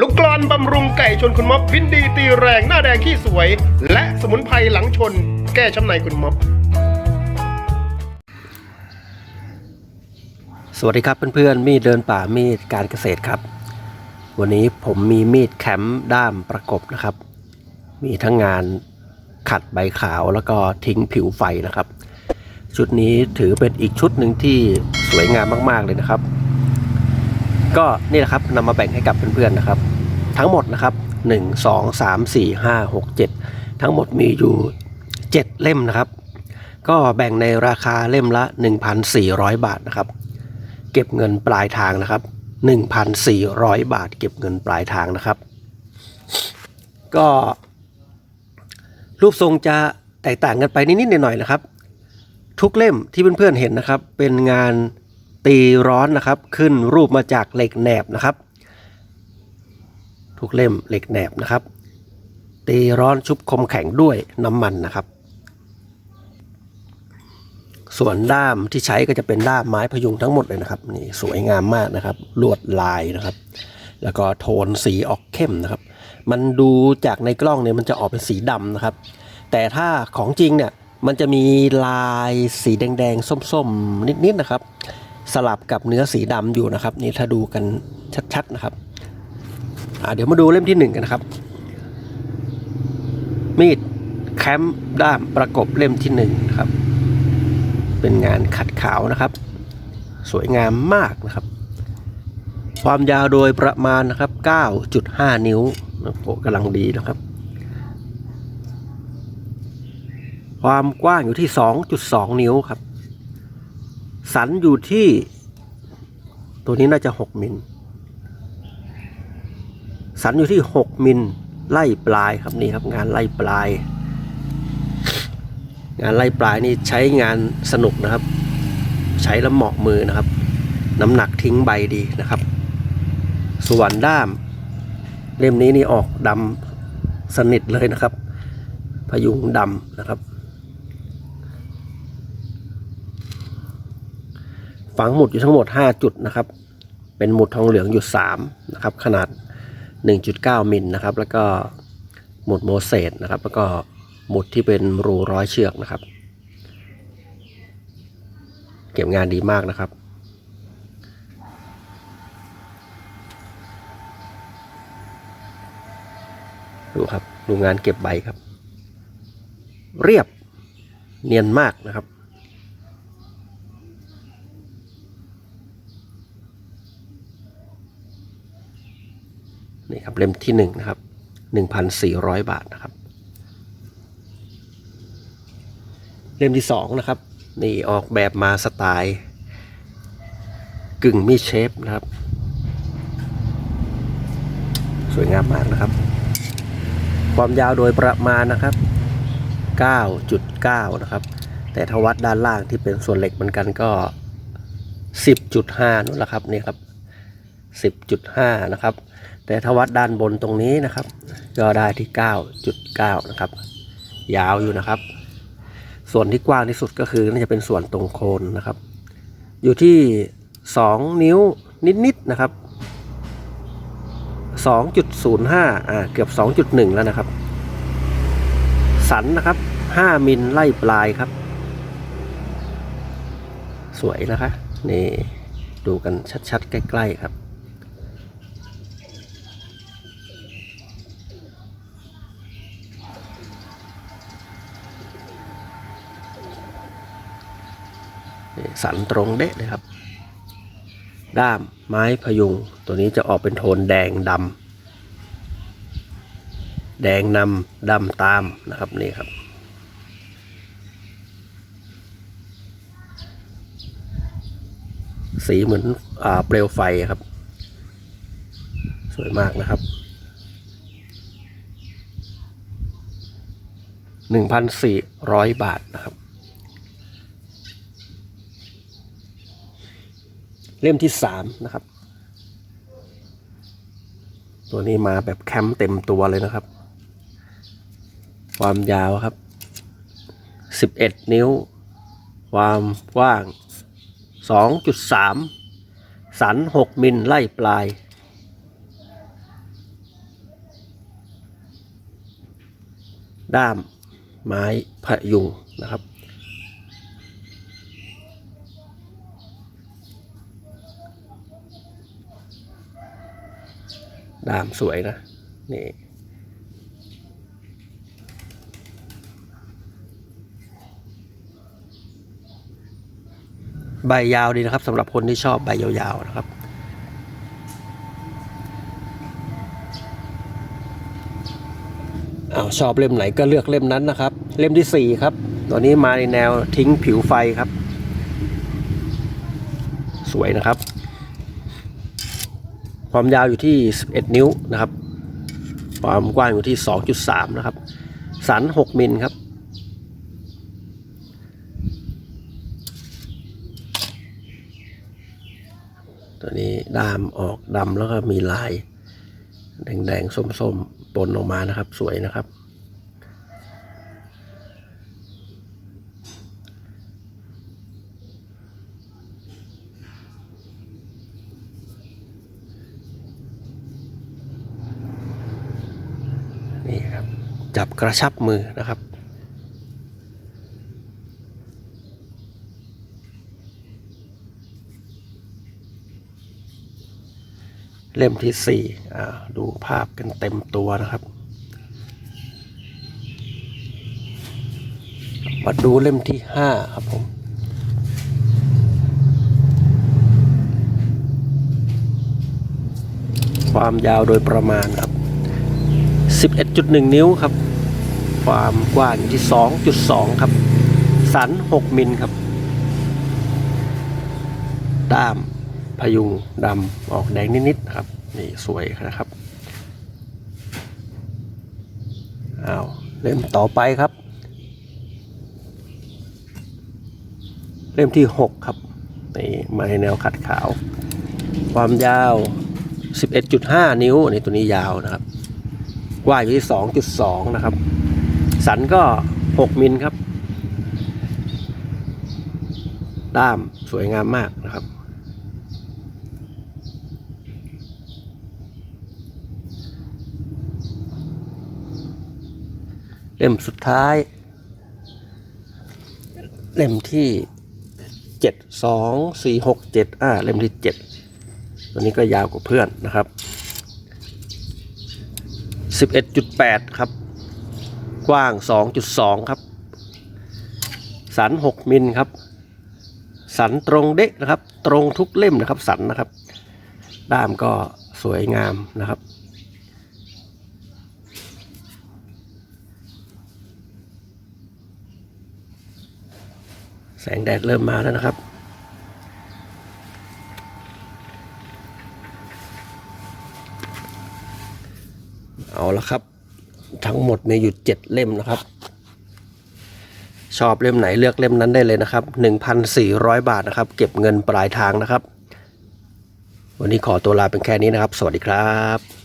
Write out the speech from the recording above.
ลูกกลอนบำรุงไก่ชนคุณม็อบวินดีตีแรงหน้าแดงขี้สวย และสมุนไพรหลังชน แก้ช้ำในคุณม็อบ สวัสดีครับเพื่อนๆมีดเดินป่ามีดการเกษตรครับ วันนี้ผมมีมีดแคมป์ด้ามประกบนะครับ มีทั้งงานขัดใบขาวแล้วก็ทิ้งผิวไฟนะครับ ชุดนี้ถือเป็นอีกชุดหนึ่งที่สวยงามมากๆเลยนะครับ ก็นี่แหละครับนำมาแบ่งให้กับเพื่อนๆนะครับ ทั้งหมดนะครับ 1 2 3 4 5 6 7 ทั้งหมดมีอยู่ 7 เล่มนะครับ ก็แบ่งในราคาเล่มละ 1,400 บาทนะครับ เก็บเงินปลายทางนะครับ 1,400 บาท เก็บเงินปลายทางนะครับ ก็ รูปทรงจะแตกต่างกันไปนิดๆหน่อยๆนะครับ ทุกเล่มที่เพื่อนๆเห็นนะครับ เป็นงาน ตีร้อนนะครับ ขึ้นรูปมาจากเหล็กแหนบนะครับ ทุกเล่มเหล็กแหนบนะครับ ตีร้อนชุบคมแข็งด้วยน้ำมันนะครับ ส่วนด้ามที่ใช้ก็จะเป็นด้ามไม้พยุงทั้งหมดเลยนะครับนี่สวยงามมากนะครับ ลวดลายนะครับ แล้วก็โทนสีออกเข้มนะครับ มันดูจากในกล้องเนี่ยมันจะออกเป็นสีดำนะครับ แต่ถ้าของจริงเนี่ยมันจะมีลายสีแดงๆ ส้มๆ นิดๆ นะครับ สลับกับเนื้อสีดำอยู่นะครับ นี่ถ้าดูกันชัดๆนะครับเดี๋ยวมาดูเล่มที่หนึ่งกันนะครับ มีดแคมป์ด้ามประกบเล่มที่หนึ่งนะครับ เป็นงานขัดขาวนะครับ สวยงามมากนะครับ ความยาวโดยประมาณนะครับ 9.5 นิ้วโอ้โหกำลังดีนะครับ ความกว้างอยู่ที่ 2.2 นิ้วครับ สันอยู่ที่ตัวนี้น่าจะ 6 มิล สันอยู่ที่ 6 มิลไล่ปลายครับนี่ครับงานไล่ปลาย งานไล่ปลายนี่ใช้งานสนุกนะครับ ใช้แล้วเหมาะมือนะครับ น้ำหนักทิ้งใบดีนะครับ ส่วนด้าม เล่มนี้นี่ออกดำสนิทเลยนะครับ พยุงดำนะครับ ฝังหมุดอยู่ทั้งหมด 5 จุดนะครับ เป็นหมุดทองเหลืองอยู่3นะครับ ขนาด 1.9 มิลนะครับ แล้วก็หมุดโมเสสนะครับ แล้วก็หมุดที่เป็นรูร้อยเชือกนะครับ เก็บงานดีมากนะครับดูครับดูงานเก็บใบครับ เรียบเนียนมากนะครับ นี่ครับเล่มที่หนึ่งนะครับหนึ่งพันสี่ร้อยบาทนะครับ เล่มที่สองนะครับนี่ออกแบบมาสไตล์กึ่งมีเชฟนะครับ สวยงามมากนะครับ ความยาวโดยประมาณนะครับ 9.9 นะครับ แต่ถ้าวัดด้านล่างที่เป็นส่วนเหล็กเหมือนกันก็ 10.5นู่นแหละครับนี่ครับ 10.5 นะครับ แต่ถ้าวัดด้านบนตรงนี้นะครับ ก็ได้ที่ 9.9 นะครับ ยาวอยู่นะครับ ส่วนที่กว้างที่สุดก็คือน่าจะเป็นส่วนตรงโคนนะครับ อยู่ที่ 2 นิ้วนิดๆนะครับ 2.05 อ่า เกือบ 2.1 แล้วนะครับ สันนะครับ 5 มิลไล่ปลายครับ สวยนะคะ นี่ดูกันชัดๆ ใกล้ ๆ ครับ สันตรงเดะเลยครับ ด้ามไม้พยุง ตัวนี้จะออกเป็นโทนแดงดำแดงนำดำตามนะครับนี่ครับ สีเหมือนอเปลวไฟครับ สวยมากนะครับหนึ่งพันสี่ร้อยบาทนะครับ เล่มที่สามนะครับ ตัวนี้มาแบบแคมเต็มตัวเลยนะครับ ความยาวครับ11นิ้ว ความกว้าง2.3สัน6มิลไล่ปลายด้ามไม้พะยุงนะครับ ดามสวยนะ นี่ ใบยาวดีนะครับสำหรับคนที่ชอบใบยาวๆนะครับอ้าวชอบเล่มไหนก็เลือกเล่มนั้นนะครับ เล่มที่สี่ครับ ตัวนี้มาในแนวทิ้งผิวไฟครับ สวยนะครับ ความยาวอยู่ที่ 11 นิ้วนะครับ ความกว้างอยู่ที่ 2.3 นะครับ สัน 6 มิลครับ ตัวนี้ดามออกดำแล้วก็มีลาย แดงๆ ส้มๆ ปนออกมานะครับ สวยนะครับ นี่ครับ จับกระชับมือนะครับ เล่มที่สี่อ่าดูภาพกันเต็มตัวนะครับ มาดูเล่มที่ห้าครับผมความยาวโดยประมาณครับ 11.1 นิ้วครับ ความกว้างอยู่ที่ 2.2 ครับ สัน 6 มิลครับ ด้ามพยุงดำออกแดงนิดๆครับ นี่สวยนะครับอ้าวเล่มต่อไปครับ เล่มที่ 6 ครับนี่มาในแนวขัดขาว ความยาว 11.5 นิ้วนี่ตัวนี้ยาวนะครับกว้างอยู่ที่ 2.2 นะครับ สันก็ 6 มิลครับ ด้ามสวยงามมากนะครับ เล่มสุดท้าย เล่มที่เจ็ดสองสี่หกเจ็ดอ่าเล่มที่เจ็ดตัวนี้ก็ยาวกว่าเพื่อนนะครับสิบเอ็ดจุดแปดครับ กว้างสองจุดสองครับ สันหกมิลครับ สันตรงเด๊ะนะครับ ตรงทุกเล่มนะครับ สันนะครับ ด้ามก็สวยงามนะครับ แสงแดดเริ่มมาแล้วนะครับเอาละครับ ทั้งหมดมีอยู่เจ็ดเล่มนะครับ ชอบเล่มไหนเลือกเล่มนั้นได้เลยนะครับ 1,400 บาทนะครับ เก็บเงินปลายทางนะครับ วันนี้ขอตัวลาเป็นแค่นี้นะครับ สวัสดีครับ